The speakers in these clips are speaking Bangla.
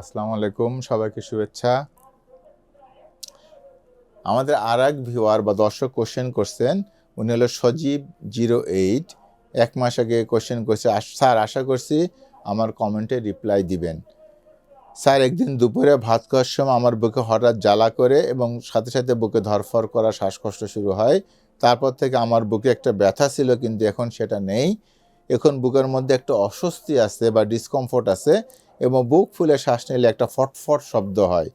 আসসালামু আলাইকুম, সবাইকে শুভেচ্ছা। আমাদের আর এক ভিউয়ার বা দর্শক কোশ্চেন করছেন, উনি হলো সজীব জিরো এইট এক মাস আগে কোশ্চেন করছে স্যার, আশা করছি আমার কমেন্টে রিপ্লাই দিবেন। স্যার, একদিন দুপুরে ভাত খাওয়ার সময় আমার বুকে হঠাৎ জ্বালা করে এবং সাথে সাথে বুকে ধরফর করা শ্বাসকষ্ট শুরু হয়। তারপর থেকে আমার বুকে একটা ব্যথা ছিল, কিন্তু এখন সেটা নেই। এখন বুকের মধ্যে একটা অস্বস্তি আছে বা ডিসকমফোর্ট আছে। এবং বুক ফুলে শ্বাস নিলে একটা ফটফট শব্দ হয়।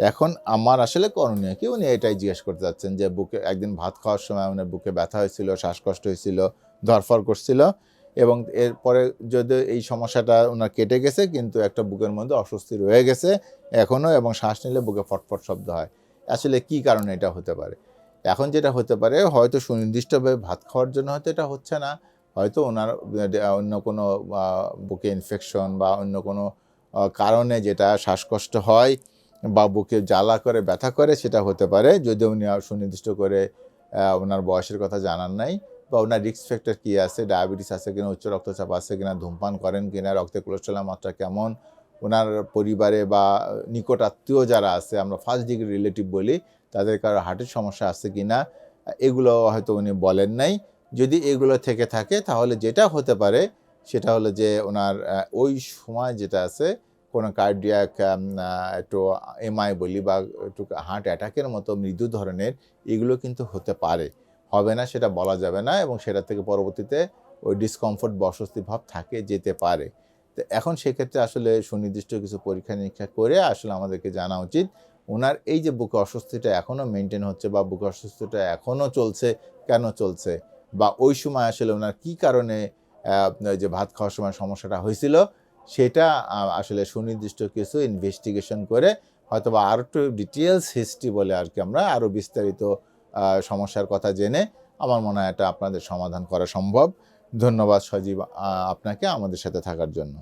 এখন আমার আসলে করণীয় কি উনি এটাই জিজ্ঞেস করতে যাচ্ছেন যে বুকে একদিন ভাত খাওয়ার সময় ওনার বুকে ব্যথা হয়েছিল, শ্বাসকষ্ট হয়েছিল, ধরফর করছিল এবং এরপরে যদি এই সমস্যাটা ওনার কেটে গেছে, কিন্তু একটা বুকের মধ্যে অস্বস্তি রয়ে গেছে এখনও এবং শ্বাস নিলে বুকে ফটফট শব্দ হয়। আসলে কি কারণে এটা হতে পারে? এখন যেটা হতে পারে, হয়তো সুনির্দিষ্টভাবে ভাত খাওয়ার জন্য হয়তো এটা হচ্ছে না হয়তো ওনার অন্য কোনো বুকে ইনফেকশন বা অন্য কোনো কারণে যেটা শ্বাসকষ্ট হয় বা বুকে জ্বালা করে, ব্যথা করে, সেটা হতে পারে। যদি উনি সুনির্দিষ্ট করে ওনার বয়সের কথা জানার নাই বা ওনার রিস্ক ফ্যাক্টর কী আছে ডায়াবেটিস আছে কিনা, উচ্চ রক্তচাপ আছে কিনা, ধূমপান করেন কিনা, রক্তে কোলেস্ট্রলের মাত্রা কেমন, ওনার পরিবারে বা নিকট আত্মীয় যারা আছে, আমরা ফার্স্ট ডিগ্রি রিলেটিভ বলি, তাদের কারও হার্টের সমস্যা আছে কিনা, এগুলো হয়তো উনি বলেন নাই। যদি এগুলো থেকে থাকে, তাহলে যেটা হতে পারে সেটা হলো যে ওনার ওই সময় যেটা আছে, কোনো কার্ডিয়াক একটু এমআই বলি বা একটু হার্ট অ্যাটাকের মতো মৃদু ধরনের, এগুলো কিন্তু হতে পারে। হবে না সেটা বলা যাবে না এবং সেটা থেকে পরবর্তীতে ওই ডিসকমফোর্ট বা অস্বস্তি ভাব থাকে, যেতে পারে। তো এখন সেক্ষেত্রে আসলে সুনির্দিষ্ট কিছু পরীক্ষা নিরীক্ষা করে আসলে আমাদেরকে জানা উচিত, ওনার এই যে বুকে অস্বস্তিটা এখনও মেনটেন হচ্ছে বা বুকে অস্বস্তিটা এখনও চলছে, কেন চলছে? বা ওই সময় আসলে ওনার কী কারণে যে ভাত খাওয়ার সময় সমস্যাটা হয়েছিল, সেটা আসলে সুনির্দিষ্ট কিছু ইনভেস্টিগেশন করে হয়তো বা আরও একটু ডিটেলস হিস্ট্রি বলে আর কি আমরা আরও বিস্তারিত সমস্যার কথা জেনে আমার মনে হয় এটা আপনাদের সমাধান করা সম্ভব। ধন্যবাদ সজীব আপনাকে আমাদের সাথে থাকার জন্য।